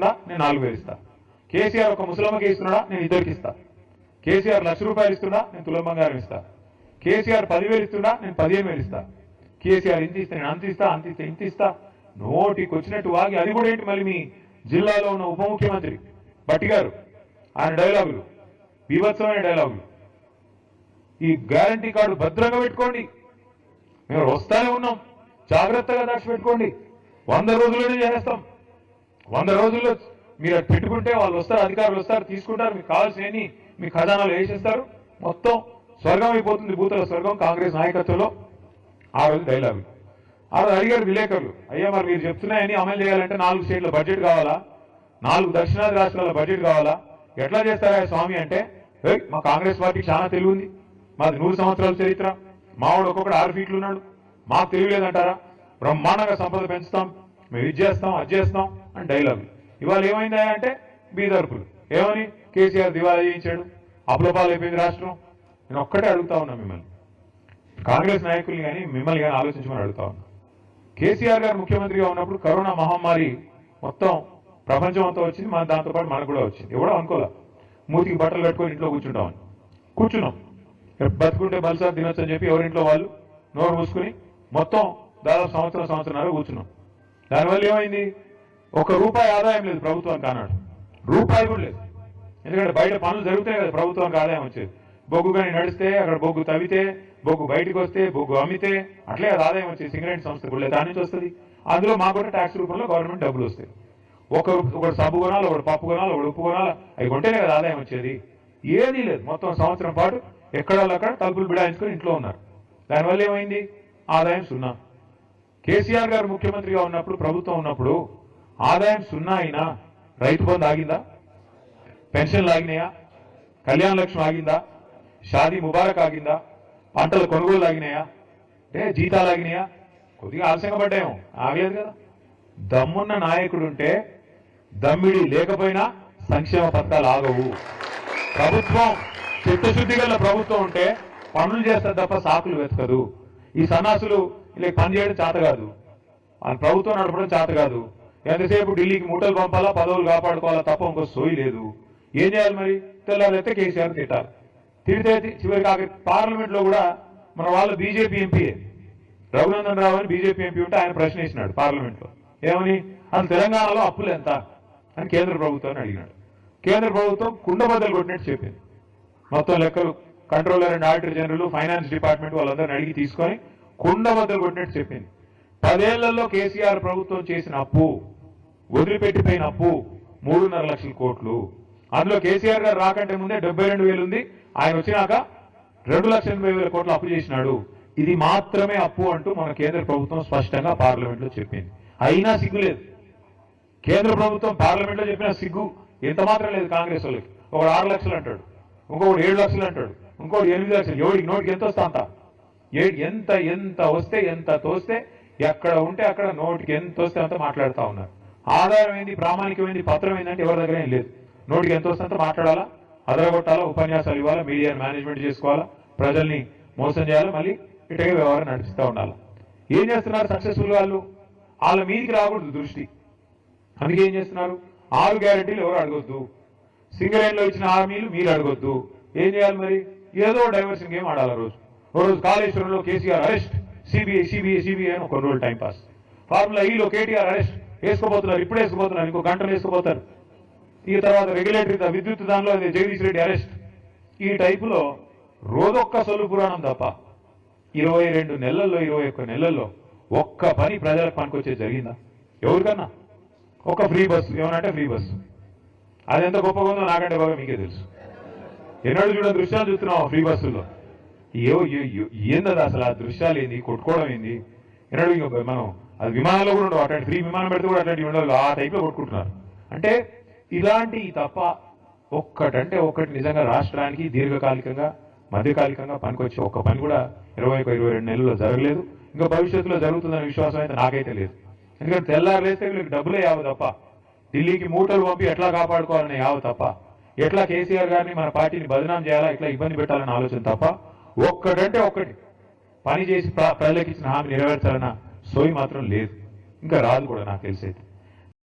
నేను నాలుగు వేలు ఇస్తా. కేసీఆర్ ఒక ముసలమ్మకి ఇస్తున్నాడా నేను ఇద్దరికి ఇస్తా. కేసీఆర్ లక్ష రూపాయలు ఇస్తున్నా నేను తులం బంగారం ఇస్తా. కేసీఆర్ పదివేలు ఇస్తున్నా నేను పదిహేను వేలు ఇస్తా. కేసీఆర్ ఇంత ఇస్తే నేను అంత ఇస్తా అంత ఇస్తే ఇంత ఇస్తా. నోటికి వచ్చినట్టు వాగి అది కూడా ఏంటి మళ్ళీ మీ జిల్లాలో ఉన్న ఉప ముఖ్యమంత్రి? భట్టి గారు ఆయన డైలాగులు బీభత్సమైన డైలాగులు. ఈ గ్యారంటీ కార్డు భద్రంగా పెట్టుకోండి. మేము వస్తానే ఉన్నాం. జాగ్రత్తగా దాచిపెట్టుకోండి. వంద రోజుల్లోనే చేసేస్తాం. వంద రోజుల్లో మీరు అది పెట్టుకుంటే వాళ్ళు వస్తారు అధికారులు వస్తారు తీసుకుంటారు మీకు కావాల్సినవి మీ ఖజానాలు వేసేస్తారు. మొత్తం స్వర్గం అయిపోతుంది భూతల స్వర్గం కాంగ్రెస్ నాయకత్వంలో. ఆ రోజు డైలాగ్ ఆ రోజు అడిగారు విలేకరులు అయ్యా మరి మీరు చెప్తున్నాయని అమలు చేయాలంటే నాలుగు స్టేట్ల బడ్జెట్ కావాలా? నాలుగు దక్షిణాది రాష్ట్రాల బడ్జెట్ కావాలా? ఎట్లా చేస్తారా స్వామి అంటే మా కాంగ్రెస్ పార్టీకి చాలా తెలివి ఉంది మాది నూరు సంవత్సరాల చరిత్ర. మావాడు ఒక్కొక్కడు ఆరు ఫీట్లు ఉన్నాడు. మాకు తెలియలేదంటారా? బ్రహ్మాండంగా సంపద పెంచుతాం. మేము ఇది చేస్తాం అది చేస్తాం అని డైలాగ్ ఇవాళ ఏమైందా అంటే బీదర్పులు. ఏమని? కేసీఆర్ దివాలా చేయించాడు. అప్లపాలు అయిపోయింది రాష్ట్రం. నేను ఒక్కటే అడుగుతా ఉన్నా మిమ్మల్ని. కాంగ్రెస్ నాయకుల్ని కానీ మిమ్మల్ని కానీ ఆలోచించమని అడుగుతా ఉన్నా. కేసీఆర్ గారు ముఖ్యమంత్రిగా ఉన్నప్పుడు కరోనా మహమ్మారి మొత్తం ప్రపంచం అంతా వచ్చింది. మన దాంతోపాటు మనకు కూడా వచ్చింది. ఎవడో అనుకోలే? మూతికి బట్టలు కట్టుకొని ఇంట్లో కూర్చుంటామని. కూర్చున్నాం. బతుకుంటే బలసా తినొచ్చు అని చెప్పి ఎవరింట్లో వాళ్ళు నోరు మూసుకుని మొత్తం దాదాపు సంవత్సరం సంవత్సరాలు కూర్చున్నాం. దానివల్ల ఏమైంది? ఒక రూపాయి ఆదాయం లేదు ప్రభుత్వానికి అన్నాడు రూపాయి కూడా లేదు. ఎందుకంటే బయట పనులు జరుగుతాయి కదా ప్రభుత్వానికి ఆదాయం వచ్చేది. బొగ్గు కానీ నడిస్తే అక్కడ బొగ్గు తవ్వితే బొగ్గు బయటకు వస్తే బొగ్గు అమ్మితే అట్లే అది ఆదాయం వచ్చేది సింగరేట్ సంస్థ కూడా దాని నుంచి వస్తుంది. అందులో మాకు కూడా ట్యాక్స్ రూపంలో గవర్నమెంట్ డబ్బులు వస్తాయి. ఒక ఒకటి సబ్బు కొనాలి ఒకటి పప్పు కొనాలి ఒకటి ఉప్పు కొనాలి అవి కొంటేనే కదా ఆదాయం వచ్చేది. ఏదీ లేదు. మొత్తం సంవత్సరం పాటు ఎక్కడ అక్కడ తలుపులు బిడాయించుకొని ఇంట్లో ఉన్నారు. దానివల్ల ఏమైంది? ఆదాయం సున్నా. కేసీఆర్ గారు ముఖ్యమంత్రిగా ఉన్నప్పుడు ప్రభుత్వం ఉన్నప్పుడు ఆదాయం సున్నా అయినా రైతు బంధు ఆగిందా? పెన్షన్లు ఆగినాయా? కళ్యాణ లక్ష్మి ఆగిందా? షాదీ ముబారక్ ఆగిందా? పంటల కొనుగోలు ఆగినాయా? అంటే జీతాలు ఆగినాయా? కొద్దిగా ఆలస్యంగా పడ్డాయేమో ఆగలేదు కదా. దమ్మున్న నాయకుడు ఉంటే దమ్మిడి లేకపోయినా సంక్షేమ పథకాలు ఆగవు. ప్రభుత్వం చిత్తశుద్ధి గల ప్రభుత్వం ఉంటే పనులు చేస్తారు తప్ప సాకులు వెతకదు. ఈ సన్నాసులు ఇలా పని చేయడం చేత కాదు. ఆ ప్రభుత్వం నడపడం చేత కాదు. ఎంతసేపు ఢిల్లీకి మూటలు పంపాలా పదవులు కాపాడుకోవాలా తప్ప ఇంకో సోయి లేదు. ఏం చేయాలి మరి? తెల్లారైతే కేసీఆర్ తిట్టాలి. తిడితే చివరికి పార్లమెంట్లో కూడా మన వాళ్ళు బీజేపీ ఎంపీయే రఘునందన్ రావు అని బీజేపీ ఎంపీ ఉంటే ఆయన ప్రశ్న వేసినాడు పార్లమెంట్లో. ఏమని? అసలు తెలంగాణలో అప్పులు ఎంత? అని కేంద్ర ప్రభుత్వాన్ని అడిగినాడు. కేంద్ర ప్రభుత్వం కుండబద్దలు కొట్టినట్టు చెప్పింది. మొత్తం లెక్కలు controller and auditor general finance department వాళ్ళందరిని అడిగి తీసుకొని కుండబద్దలు కొట్టినట్టు చెప్పింది. పదేళ్ళలో కేసీఆర్ ప్రభుత్వం చేసిన అప్పు వదిలిపెట్టిపోయిన అప్పు మూడున్నర లక్షల కోట్లు. అందులో కేసీఆర్ గారు రాకంటే ముందే డెబ్బై రెండు వేలు ఉంది. ఆయన వచ్చినాక రెండు లక్షల ఎనభై వేల కోట్లు అప్పు చేసినాడు. ఇది మాత్రమే అప్పు అంటూ మన కేంద్ర ప్రభుత్వం స్పష్టంగా పార్లమెంట్లో చెప్పింది. అయినా సిగ్గు లేదు. కేంద్ర ప్రభుత్వం పార్లమెంట్లో చెప్పిన సిగ్గు ఎంత మాత్రం లేదు కాంగ్రెస్ వాళ్ళకి. ఒకడు ఆరు లక్షలు అంటాడు. ఇంకొకటి ఏడు లక్షలు అంటాడు. ఇంకోటి ఎనిమిది లక్షలు. ఎవడికి నోటికి ఎంత వస్తా అంత? ఎంత ఎంత వస్తే ఎంత తోస్తే ఎక్కడ ఉంటే అక్కడ నోటికి ఎంత వస్తే అంత మాట్లాడుతూ ఉన్నారు. ఆధారం ఏంది ప్రామాణికమైంది పత్రం ఏంటంటే ఎవరి దగ్గర ఏం లేదు. నోటికి ఎంత వస్తే అంత మాట్లాడాలా? అదరగొట్టాలా? ఉపన్యాసాలు ఇవ్వాలా? మీడియాను మేనేజ్మెంట్ చేసుకోవాలా? ప్రజల్ని మోసం చేయాలా? మళ్ళీ ఇటగే వ్యవహారం నడిపిస్తూ ఉండాలి? ఏం చేస్తున్నారు సక్సెస్ఫుల్ వాళ్ళు? వాళ్ళ మీదికి రాకూడదు దృష్టి. అందుకే ఏం చేస్తున్నారు? ఆరు గ్యారెంటీలు ఎవరు అడగొద్దు. సింగిల్ ఇచ్చిన హామీలు మీరు అడగొద్దు. ఏం చేయాలి మరి? ఏదో డైవర్షన్ గేమ్ ఆడాలి రోజు. రోజు కాళేశ్వరంలో KCR arrest. CBI CBI CBI అని కొన్ని రోజులు టైం పాస్. ఫార్ములా ఈలో కేటీఆర్ అరెస్ట్. వేసుకోబోతున్నారు ఇప్పుడు వేసుకోబోతున్నారు ఇంకో గంటలు వేసుకోబోతారు ఈ తర్వాత రెగ్యులేటరీ విద్యుత్ దానిలో అది జగదీష్ రెడ్డి అరెస్ట్. ఈ టైపులో రోజొక్క సొల్లు పురాణం తప్ప ఇరవై రెండు నెలల్లో ఇరవై ఒక్క నెలల్లో ఒక్క పని ప్రజలకు పనికొచ్చేది జరిగిందా? ఎవరికన్నా? ఒక ఫ్రీ బస్సు. ఏమనంటే ఫ్రీ బస్సు. అది ఎంత గొప్పగా ఉందో నాకంటే బాగా మీకే తెలుసు. ఎన్నడూ చూడ దృశ్యాలు చూస్తున్నావు ఫ్రీ బస్సుల్లో? ఏవో ఏ- ఏందది అసలు ఆ దృశ్యాలు ఏంది? కొట్టుకోవడం ఏంది? ఎన్నడూ ఇంకా మనం అది విమానంలో కూడా ఉండవు. అట్లాంటి ఫ్రీ విమానం పెడితే కూడా అట్లాంటివి ఉండవు. ఆ టైప్లో కొట్టుకుంటున్నారు. అంటే ఇలాంటి తప్ప ఒక్కటంటే ఒక్కటి నిజంగా రాష్ట్రానికి దీర్ఘకాలికంగా మధ్యకాలికంగా పనికొచ్చే ఒక్క పని కూడా ఇరవై ఒక ఇరవై రెండు నెలల్లో జరగలేదు. ఇంకా భవిష్యత్తులో జరుగుతుందనే విశ్వాసం అయితే నాకైతే లేదు. ఎందుకంటే తెల్లారులేస్తే వీళ్ళకి డబ్బులే యావు తప్ప. ఢిల్లీకి మూటలు పంపి ఎట్లా కాపాడుకోవాలని యావు తప్ప. ఎట్లా కేసీఆర్ గారిని మన పార్టీని బదనాం చేయాలా ఎట్లా ఇబ్బంది పెట్టాలని ఆలోచన తప్ప. ఒక్కడంటే ఒక్కటి పని చేసి ప్ర- ప్రజలకు ఇచ్చిన హామీ నెరవేర్చాలన్న సోయి మాత్రం లేదు. ఇంకా రాదు కూడా నాకు తెలిసేది.